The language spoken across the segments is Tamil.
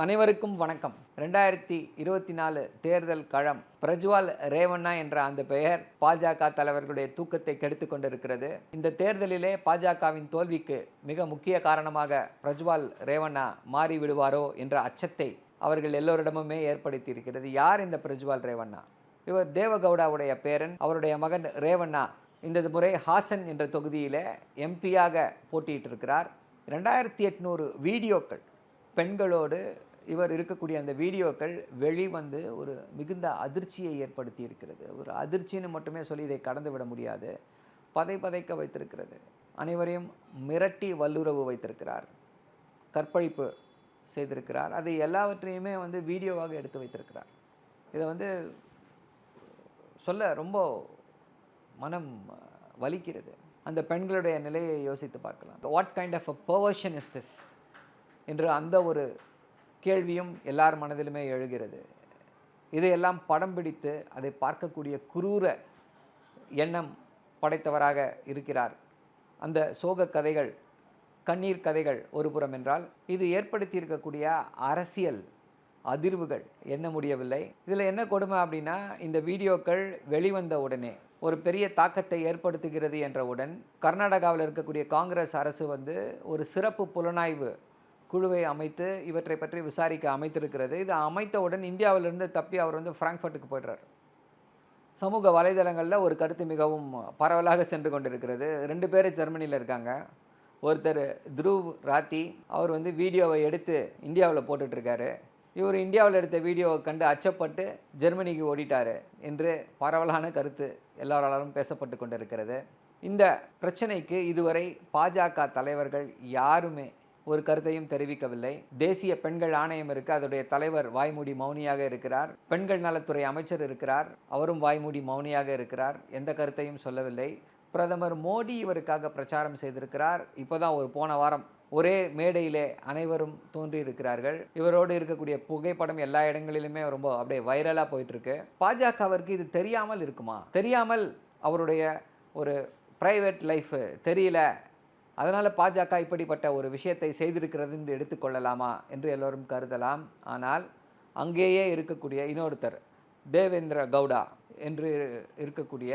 அனைவருக்கும் வணக்கம். ரெண்டாயிரத்தி இருபத்தி நாலு தேர்தல் களம் பிரஜ்வால் ரேவண்ணா என்ற அந்த பெயர் பாஜக தலைவர்களுடைய தூக்கத்தை கெடுத்து கொண்டிருக்கிறது. இந்த தேர்தலிலே பாஜகவின் தோல்விக்கு மிக முக்கிய காரணமாக பிரஜ்வால் ரேவண்ணா மாறிவிடுவாரோ என்ற அச்சத்தை அவர்கள் எல்லோரிடமுமே ஏற்படுத்தி இருக்கிறது யார் இந்த பிரஜ்வால் ரேவண்ணா? இவர் தேவகவுடாவுடைய பேரன் அவருடைய மகன் ரேவண்ணா. இந்த முறை ஹாசன் என்ற தொகுதியில் எம்பியாக போட்டியிட்டிருக்கிறார். ரெண்டாயிரத்தி எட்நூறு வீடியோக்கள் பெண்களோடு இவர் இருக்கக்கூடிய அந்த வீடியோக்கள் வெளிவந்து ஒரு மிகுந்த அதிர்ச்சியை ஏற்படுத்தி இருக்கிறது ஒரு அதிர்ச்சின்னு மட்டுமே சொல்லி இதை கடந்து விட முடியாது. பதை பதைக்க வைத்திருக்கிறது. அனைவரையும் மிரட்டி வல்லுறவு வைத்திருக்கிறார். கற்பழிப்பு செய்திருக்கிறார். அது எல்லாவற்றையுமே வந்து வீடியோவாக எடுத்து வைத்திருக்கிறார். இதை வந்து சொல்ல ரொம்ப மனம் வலிக்கிறது. அந்த பெண்களுடைய நிலையை யோசித்து பார்க்கலாம். What kind of a perversion is this என்று அந்த ஒரு கேள்வியும் எல்லார் மனதிலுமே எழுகிறது. இதையெல்லாம் படம் பிடித்து அதை பார்க்கக்கூடிய குரூர எண்ணம் படைத்தவராக இருக்கிறார். அந்த சோக கதைகள் கண்ணீர் கதைகள் ஒரு புறம் என்றால் இது ஏற்படுத்தியிருக்கக்கூடிய அரசியல் அதிர்வுகள் என்ன முடியவில்லை? இதில் என்ன கொடுமை அப்படின்னா இந்த வீடியோக்கள் வெளிவந்த உடனே ஒரு பெரிய தாக்கத்தை ஏற்படுத்துகிறது என்றவுடன் கர்நாடகாவில் இருக்கக்கூடிய காங்கிரஸ் அரசு வந்து ஒரு சிறப்பு புலனாய்வு குழுவை அமைத்து இவற்றை பற்றி விசாரிக்க அமைத்திருக்கிறது. இது அமைத்தவுடன் இந்தியாவிலிருந்து தப்பி அவர் வந்து ஃப்ராங்க்ஃபர்ட்டுக்கு போய்டுறார். சமூக வலைதளங்களில் ஒரு கருத்து மிகவும் பரவலாக சென்று கொண்டிருக்கிறது. ரெண்டு பேர் ஜெர்மனியில் இருக்காங்க. ஒருத்தர் த்ருவ் ராத்தி அவர் வந்து வீடியோவை எடுத்து இந்தியாவில் போட்டுட்ருக்காரு. இவர் இந்தியாவில் எடுத்த வீடியோவை கண்டு அச்சப்பட்டு ஜெர்மனிக்கு ஓடிட்டார் என்று பரவலான கருத்து எல்லாராலும் பேசப்பட்டு கொண்டிருக்கிறது. இந்த பிரச்சனைக்கு இதுவரை பாஜக தலைவர்கள் யாருமே ஒரு கருத்தையும் தெரிவிக்கவில்லை. தேசிய பெண்கள் ஆணையம் இருக்குது அதோடைய தலைவர் வாய்மூடி மௌனியாக இருக்கிறார். பெண்கள் நலத்துறை அமைச்சர் இருக்கிறார் அவரும் வாய்மூடி மௌனியாக இருக்கிறார் எந்த கருத்தையும் சொல்லவில்லை. பிரதமர் மோடி இவருக்காக பிரச்சாரம் செய்திருக்கிறார். இப்போதான் ஒரு போன வாரம் ஒரே மேடையிலே அனைவரும் தோன்றியிருக்கிறார்கள் இவரோடு இருக்கக்கூடிய புகைப்படம் எல்லா இடங்களிலுமே ரொம்ப அப்படியே வைரலாக போயிட்டுருக்கு. பாஜகவிற்கு இது தெரியாமல் இருக்குமா? தெரியாமல் அவருடைய ஒரு ப்ரைவேட் லைஃப் தெரியல. அதனால் பாஜக இப்படிப்பட்ட ஒரு விஷயத்தை செய்திருக்கிறது என்று எடுத்துக்கொள்ளலாமா என்று எல்லோரும் கருதலாம். ஆனால் அங்கேயே இருக்கக்கூடிய இன்னொருத்தர் தேவேந்திர கவுடா என்று இருக்கக்கூடிய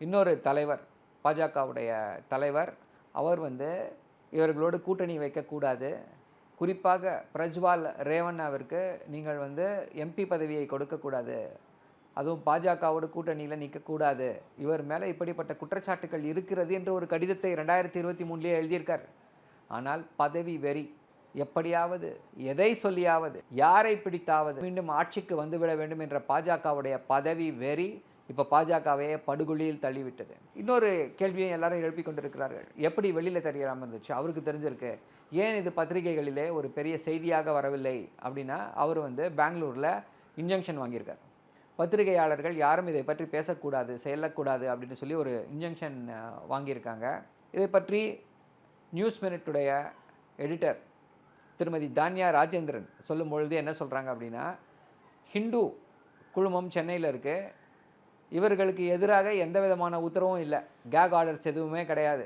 இன்னொரு தலைவர் பாஜகவுடைய தலைவர் அவர் வந்து இவர்களோடு கூட்டணி வைக்கக்கூடாது. குறிப்பாக பிரஜ்வால் ரேவண்ணாவிற்கு நீங்கள் வந்து எம்பி பதவியை கொடுக்கக்கூடாது. அதுவும் பாஜகவோட கூட்டணியில் நிற்கக்கூடாது இவர் மேலே இப்படிப்பட்ட குற்றச்சாட்டுகள் இருக்கிறது என்று ஒரு கடிதத்தை ரெண்டாயிரத்தி இருபத்தி மூணுலேயே எழுதியிருக்கார். ஆனால் பதவி வெறி. எப்படியாவது எதை சொல்லியாவது யாரை பிடித்தாவது மீண்டும் ஆட்சிக்கு வந்துவிட வேண்டும் என்ற பாஜகவுடைய பதவி வெறி இப்போ பாஜகவையே படுகொலியில் தள்ளிவிட்டது. இன்னொரு கேள்வியை எல்லாரும் எழுப்பி கொண்டிருக்கிறார்கள். எப்படி வெளியில் தெரியாமல் இருந்துச்சு? அவருக்கு தெரிஞ்சிருக்கு. ஏன் இது பத்திரிகைகளிலே ஒரு பெரிய செய்தியாக வரவில்லை? அப்படின்னா அவர் வந்து பெங்களூரில் இன்ஜெக்ஷன் வாங்கியிருக்கார். பத்திரிகையாளர்கள் யாரும் இதை பற்றி பேசக்கூடாது செல்லக்கூடாது அப்படின்னு சொல்லி ஒரு இன்ஜெக்ஷன் வாங்கியிருக்காங்க. இதை பற்றி நியூஸ் மினிட்டுடைய எடிட்டர் திருமதி தான்யா ராஜேந்திரன் சொல்லும் பொழுது என்ன சொல்கிறாங்க அப்படின்னா ஹிந்து குழுமம் சென்னையில் இருக்குது இவர்களுக்கு எதிராக எந்த விதமான உத்தரவும் இல்லை. கேக் ஆர்டர்ஸ் எதுவுமே கிடையாது.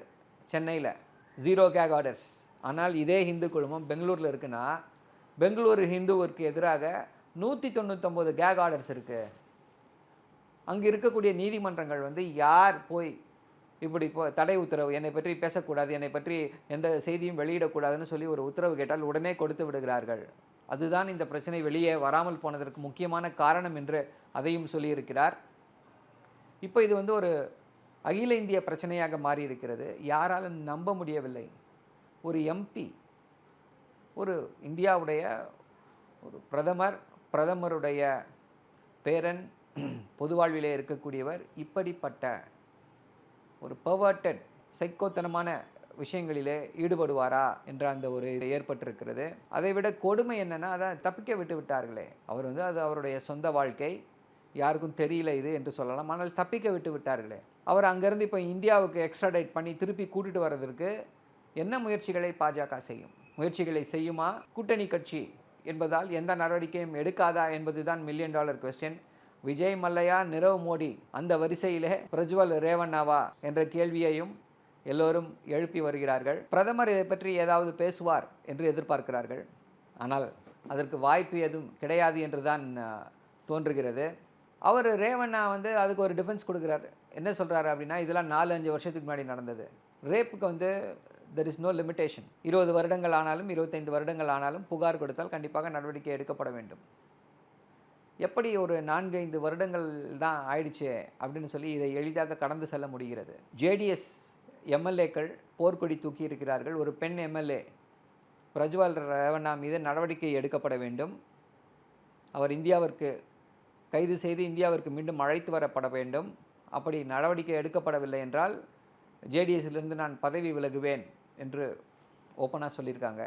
சென்னையில் ஜீரோ கேக் ஆர்டர்ஸ் ஆனால் இதே ஹிந்து குழுமம் பெங்களூரில் இருக்குன்னா பெங்களூரு ஹிந்துவிற்கு எதிராக நூற்றி தொண்ணூற்றொம்பது கேக் ஆர்டர்ஸ் இருக்குது அங்கே இருக்கக்கூடிய நீதிமன்றங்கள் வந்து யார் போய் இப்படி இப்போ தடை உத்தரவு என்னை பற்றி பேசக்கூடாது என்னை பற்றி எந்த செய்தியும் வெளியிடக்கூடாதுன்னு சொல்லி ஒரு உத்தரவு கேட்டால் உடனே கொடுத்து விடுகிறார்கள். அதுதான் இந்த பிரச்சனை வெளியே வராமல் போனதற்கு முக்கியமான காரணம் என்று அதையும் சொல்லியிருக்கிறார். இப்போ இது வந்து ஒரு அகில இந்திய பிரச்சனையாக மாறி இருக்கிறது யாராலும் நம்ப முடியவில்லை. ஒரு எம்பி ஒரு இந்தியாவுடைய ஒரு பிரதமர் பிரதமருடைய பேரன் பொது வாழ்விலே இருக்கக்கூடியவர் இப்படிப்பட்ட ஒரு பர்வர்டட் சைக்கோத்தனமான விஷயங்களிலே ஈடுபடுவாரா என்ற அந்த ஒரு இது ஏற்பட்டிருக்கிறது. அதை விட கொடுமை என்னென்னா அதை தப்பிக்க விட்டு விட்டார்களே. அவர் வந்து அது அவருடைய சொந்த வாழ்க்கை. யாருக்கும் தெரியல இது என்று சொல்லலாம். ஆனால் தப்பிக்க விட்டு விட்டார்களே. அவர் அங்கேருந்து இப்போ இந்தியாவுக்கு எக்ஸ்ட்ராடைட் பண்ணி திருப்பி கூட்டிட்டு வர்றதற்கு என்ன முயற்சிகளை பாஜக செய்யும்? முயற்சிகளை செய்யுமா? கூட்டணி கட்சி என்பதால் எந்த நடவடிக்கையும் எடுக்காதா என்பதுதான் million dollar question Vijay Mallya Nirav Modi அந்த வரிசையிலே பிரஜ்வல் ரேவண்ணாவா என்ற கேள்வியையும் எல்லோரும் எழுப்பி வருகிறார்கள். பிரதமர் இதை பற்றி ஏதாவது பேசுவார் என்று எதிர்பார்க்கிறார்கள். ஆனால் அதற்கு வாய்ப்பு எதுவும் கிடையாது என்று தான் தோன்றுகிறது. அவர் ரேவண்ணா வந்து அதுக்கு ஒரு டிஃபென்ஸ் கொடுக்குறாரு. என்ன சொல்கிறாரு அப்படின்னா இதெல்லாம் நாலு அஞ்சு வருஷத்துக்கு முன்னாடி நடந்தது. ரேப்புக்கு வந்து தெர் இஸ் நோ லிமிட்டேஷன் இருபது வருடங்கள் ஆனாலும் இருபத்தைந்து வருடங்கள் ஆனாலும் புகார் கொடுத்தால் கண்டிப்பாக நடவடிக்கை எடுக்கப்பட வேண்டும். எப்படி ஒரு நான்கு ஐந்து வருடங்கள் தான் ஆயிடுச்சு அப்படின்னு சொல்லி இதை எளிதாக கடந்து செல்ல முடிகிறது. ஜேடிஎஸ் எம்எல்ஏக்கள் போர்க்கொடி தூக்கி இருக்கிறார்கள். ஒரு பெண் எம்எல்ஏ பிரஜ்வால் ரேவண்ணா மீது நடவடிக்கை எடுக்கப்பட வேண்டும். அவர் இந்தியாவிற்கு கைது செய்து இந்தியாவிற்கு மீண்டும் அழைத்து வரப்பட வேண்டும். அப்படி நடவடிக்கை எடுக்கப்படவில்லை என்றால் ஜேடிஎஸ்லிருந்து நான் பதவி விலகுவேன் என்று ஓப்பனாக சொல்லியிருக்காங்க.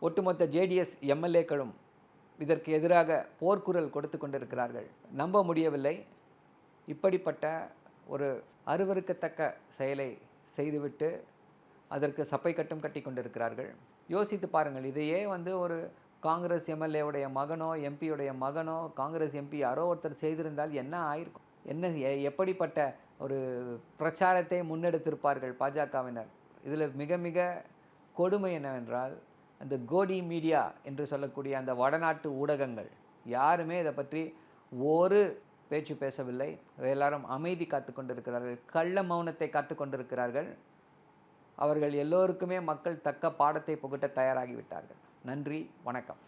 ஒட்டுமொத்த ஜேடிஎஸ் எம்எல்ஏக்களும் இதற்கு எதிராக போர்க்குரல் கொடுத்து கொண்டிருக்கிறார்கள். நம்ப முடியவில்லை. இப்படிப்பட்ட ஒரு அருவருக்கத்தக்க செயலை செய்துவிட்டு அதற்கு சப்பை கட்டும் கட்டி கொண்டிருக்கிறார்கள். யோசித்து பாருங்கள் இதையே வந்து ஒரு காங்கிரஸ் எம்எல்ஏவுடைய மகனோ எம்பியுடைய மகனோ காங்கிரஸ் எம்பி யாரோ ஒருத்தர் செய்திருந்தால் என்ன ஆயிருக்கும்? என்ன எ- எப்படிப்பட்ட ஒரு பிரச்சாரத்தை முன்னெடுத்திருப்பார்கள் பாஜகவினர்? இதில் மிக மிக கொடுமை என்னவென்றால் அந்த கோடி மீடியா என்று சொல்லக்கூடிய அந்த வடநாட்டு ஊடகங்கள் யாருமே இதை பற்றி ஒரு பேச்சு பேசவில்லை. எல்லாரும் அமைதி காத்து கொண்டிருக்கிறார்கள். கள்ள மௌனத்தை காத்து கொண்டிருக்கிறார்கள். அவர்கள் எல்லோருக்குமே மக்கள் தக்க பாடத்தை புகட்ட தயாராகிவிட்டார்கள் நன்றி. வணக்கம்.